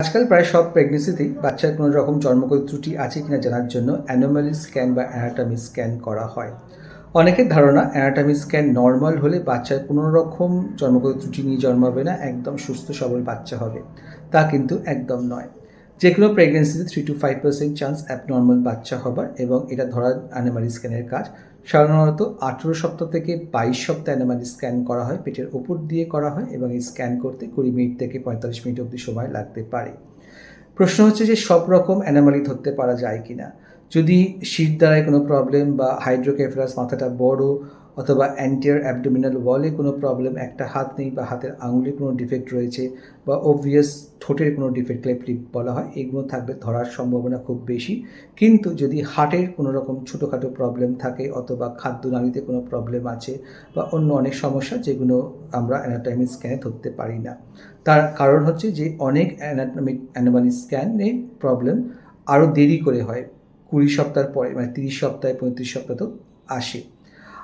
আজকাল প্রায় সব প্রেগনেন্সিতেই বাচ্চার কোনো রকম জন্মগত ত্রুটি আছে কিনা জানার জন্য অ্যানোমালি স্ক্যান বা অ্যানাটামি স্ক্যান করা হয়। অনেকের ধারণা অ্যানাটামি স্ক্যান নর্মাল হলে বাচ্চার কোনো রকম জন্মগত ত্রুটি নিয়ে জন্মাবে না, একদম সুস্থ সবল বাচ্চা হবে। তা কিন্তু একদম নয়। যে কোনো প্রেগনেন্সিতে three two five percent chance abnormal বাচ্চা হবার এবং এটা ধরা অ্যানোমালি স্ক্যানের কাজ। সাধারণত আঠেরো সপ্তাহ থেকে বাইশ সপ্তাহ অ্যানোমালি স্ক্যান করা হয়, পেটের ওপর দিয়ে করা হয় এবং এই স্ক্যান করতে কুড়ি মিনিট থেকে পঁয়তাল্লিশ মিনিট অবধি সময় লাগতে পারে। প্রশ্ন হচ্ছে যে সব রকম অ্যানোমালি ধরতে পারা যায় কি না যদি শীত দ্বারায় কোনো প্রবলেম বা হাইড্রোকেফালাস মাথাটা বড় অথবা অ্যান্টিয়ার অ্যাবডোমিনাল ওয়ালে কোনো প্রবলেম একটা হাত নেই বা হাতের আঙুলে কোনো ডিফেক্ট রয়েছে বা অবভিয়াস ঠোঁটের কোনো ডিফেক্ট ক্লেপটিক বলা হয়, এগুলো থাকলে ধরার সম্ভাবনা খুব বেশি। কিন্তু যদি হার্টের কোনো রকম ছোটোখাটো প্রবলেম থাকে অথবা খাদ্য খাদ্যনালীতে কোনো প্রবলেম আছে বা অন্য অনেক সমস্যা যেগুলো আমরা অ্যানাটমি স্ক্যানে ধরতে পারি না। তার কারণ হচ্ছে যে অনেক অ্যানাটমিক অ্যানোমালি স্ক্যানে প্রবলেম আরও দেরি করে হয়। কুড়ি সপ্তাহ পরে মানে তিরিশ সপ্তাহে, পঁয়ত্রিশ সপ্তাহ তো আসে।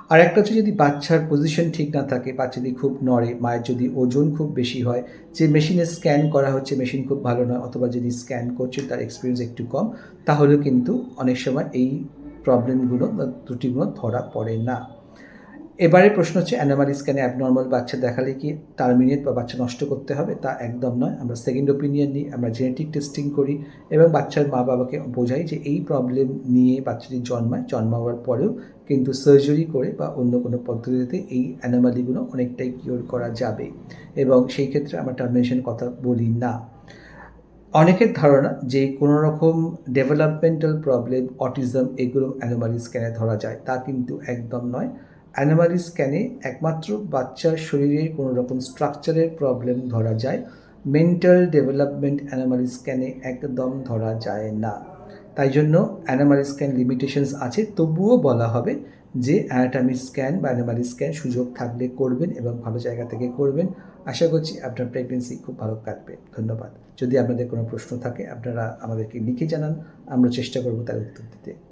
আর একটা হচ্ছে যদি বাচ্চার পজিশন ঠিক না থাকে বাচ্চা যদি খুব নড়ে, মায়ের যদি ওজন খুব বেশি হয়, যে মেশিনে স্ক্যান করা হচ্ছে মেশিন খুব ভালো নয়, অথবা যদি স্ক্যান করছে তার এক্সপিরিয়েন্স একটু কম, তাহলেও কিন্তু অনেক সময় এই প্রবলেমগুলো বা ত্রুটিগুলো ধরা পড়ে না। এবারে প্রশ্ন হচ্ছে, অ্যানোমালি স্ক্যানে অ্যাবনর্মাল বাচ্চা দেখালে কি টার্মিনেট বা বাচ্চা নষ্ট করতে হবে? তা একদম নয়। আমরা সেকেন্ড ওপিনিয়ন নিই, আমরা জেনেটিক টেস্টিং করি এবং বাচ্চার মা বাবাকে বোঝাই যে এই প্রবলেম নিয়ে বাচ্চাটি জন্মায়, জন্মাবার পরেও কিন্তু সার্জারি করে বা অন্য কোনো পদ্ধতিতে এই অ্যানোমালিগুলো অনেকটাই কিওর করা যাবে এবং সেই ক্ষেত্রে আমরা টার্মিনেশন কথা বলি না। অনেকের ধারণা যে কোনো রকম ডেভেলপমেন্টাল প্রবলেম অটিজম এগুলো অ্যানোমালি স্ক্যানে ধরা যায়। তা কিন্তু একদম নয়। অ্যানোমালি স্ক্যানে একমাত্র বাচ্চার শরীরের কোনো রকম স্ট্রাকচারের প্রবলেম ধরা যায়, মেন্টাল ডেভেলপমেন্ট অ্যানোমালি স্ক্যানে একদম ধরা যায় না। তাই জন্য অ্যানোমালি স্ক্যান লিমিটেশনস আছে, তবুও বলা হবে যে অ্যানাটামি স্ক্যান বা অ্যানোমালি স্ক্যান সুযোগ থাকলে করবেন এবং ভালো জায়গা থেকে করবেন। আশা করছি আপনার প্রেগনেন্সি খুব ভালো কাটবে। ধন্যবাদ। যদি আপনাদের কোনো প্রশ্ন থাকে, আপনারা আমাদেরকে লিখে জানান, আমরা চেষ্টা করব তার উত্তর দিতে।